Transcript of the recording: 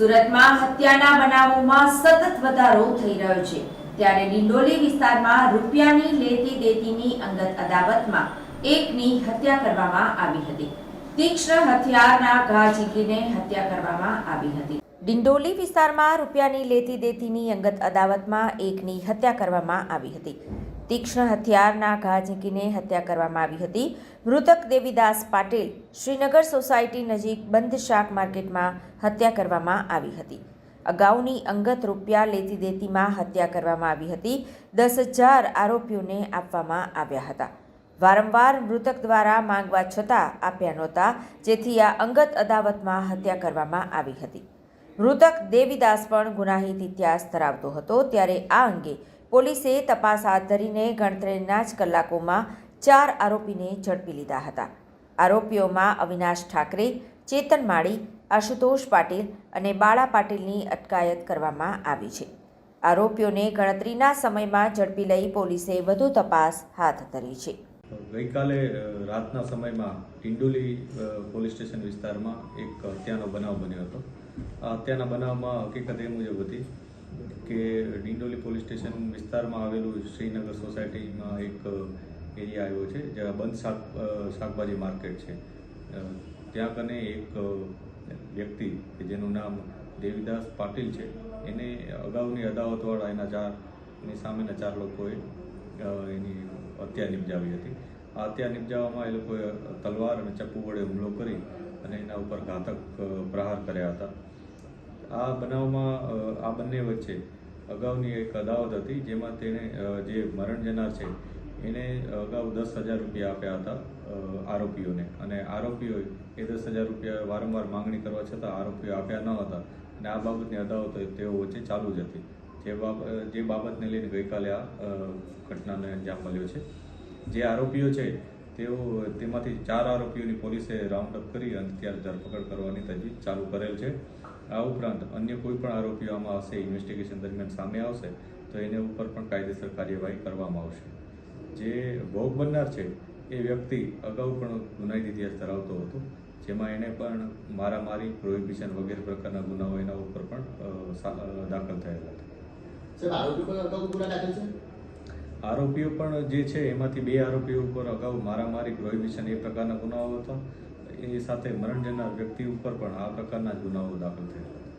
સુરતમાં હત્યાના બનાવોમાં સતત વધારો થઈ રહ્યો છે. ત્યારે ડિંડોલી વિસ્તારમાં રૂપિયાની લેતી દેતીની અંગત અદાવતમાં એકની હત્યા કરવામાં આવી હતી. તીક્ષ્ણ હથિયારના ઘા ઝીકીને હત્યા કરવામાં આવી હતી. ડિંડોલી વિસ્તારમાં રૂપિયાની લેતી દેતીની અંગત અદાવતમાં એકની હત્યા કરવામાં આવી હતી. તીક્ષ્ણ હથિયારના ઘા ઝીંકીને હત્યા કરવામાં આવી હતી. મૃતક દેવીદાસ પાટીલ શ્રીનગર સોસાયટી નજીક બંધ શાક માર્કેટમાં હત્યા કરવામાં આવી હતી. અગાઉની અંગત રૂપિયા લેતી દેતીમાં હત્યા કરવામાં આવી હતી. દસ હજાર આરોપીઓને આપવામાં આવ્યા હતા. વારંવાર મૃતક દ્વારા માંગવા છતાં આપ્યા નહોતા, જેથી આ અંગત અદાવતમાં હત્યા કરવામાં આવી હતી. મૃતક દેવીદાસ પણ ગુનાહિત ઇતિહાસ ધરાવતો હતો. ત્યારે આ અંગે પોલીસે તપાસ હાથ ધરીને ગણતરીના જ કલાકોમાં ચાર આરોપીને ઝડપી લીધા હતા. આરોપીઓમાં અવિનાશ ઠાકરે, ચેતન માળી, આશુતોષ પાટીલ અને બાળા પાટીલની અટકાયત કરવામાં આવી છે. આરોપીઓને ગણતરીના સમયમાં ઝડપી લઈ પોલીસે વધુ તપાસ હાથ ધરી છે. ગઈકાલે રાતના સમયમાં ટિંડોલી પોલીસ સ્ટેશન વિસ્તારમાં એક હત્યાનો બનાવ બન્યો હતો. હત્યાના બનાવમાં હકીકત એ મુજબ હતી કે ડિંડોલી પોલીસ સ્ટેશન વિસ્તારમાં આવેલું શ્રીનગર સોસાયટીમાં એક એરિયા આવ્યો છે, જ્યાં બંધ શાક શાકભાજી માર્કેટ છે. ત્યાં કને એક વ્યક્તિ કે જેનું નામ દેવીદાસ પાટીલ છે, એને અગાઉની અદાવતવાળા એના ચાર, એની સામેના ચાર લોકોએ એની હત્યા નિપજાવી હતી. આ હત્યા નિપજાવવામાં એ લોકોએ તલવાર અને ચપ્પુ વડે હુમલો કરી અને એના ઉપર ઘાતક પ્રહાર કર્યા હતા. આ બનાવમાં આ બંને વચ્ચે અગાઉની એક અદાવત હતી, જેમાં તેણે જે મરણ જનાર છે, એને અગાઉ દસ હજાર રૂપિયા આપ્યા હતા આરોપીઓને. અને આરોપીઓએ એ દસ હજાર રૂપિયા વારંવાર માંગણી કરવા છતાં આરોપીઓ આપ્યા ન હતા. અને આ બાબતની અદાવત તેઓ વચ્ચે ચાલુ જ હતી. જે બાબત જે બાબતને લઈને ગઈકાલે આ ઘટનાને અંજામ મળ્યો છે. જે આરોપીઓ છે, તેઓ, તેમાંથી ચાર આરોપીઓની પોલીસે રાઉન્ડ અપ કરી અને ત્યારે ધરપકડ કરવાની તજવીજ ચાલુ કરેલ છે. આ ઉપરાંત અન્ય કોઈ પણ આરોપીઓ આમાં આવશે ઇન્વેસ્ટિગેશન દરમિયાન સામે આવશે તો એને ઉપર પણ કાયદેસર કાર્યવાહી કરવામાં આવશે. જે ભોગ બનનાર છે એ વ્યક્તિ અગાઉ પણ ગુનાહિત ઇતિહાસ ધરાવતો હતો જેમાં એને પણ મારામારી પ્રોહિબિશન વગેરે પ્રકારના ગુનાઓ એના ઉપર પણ દાખલ થયેલા હતા. આરોપીઓ પણ જે છે એમાંથી બે આરોપીઓ ઉપર અગાઉ મારામારી પ્રોહિબિશન એ પ્રકારના ગુનાઓ હતા. એ સાથે મરણ જનાર વ્યક્તિ ઉપર પણ આ પ્રકારના ગુનાઓ દાખલ થયેલા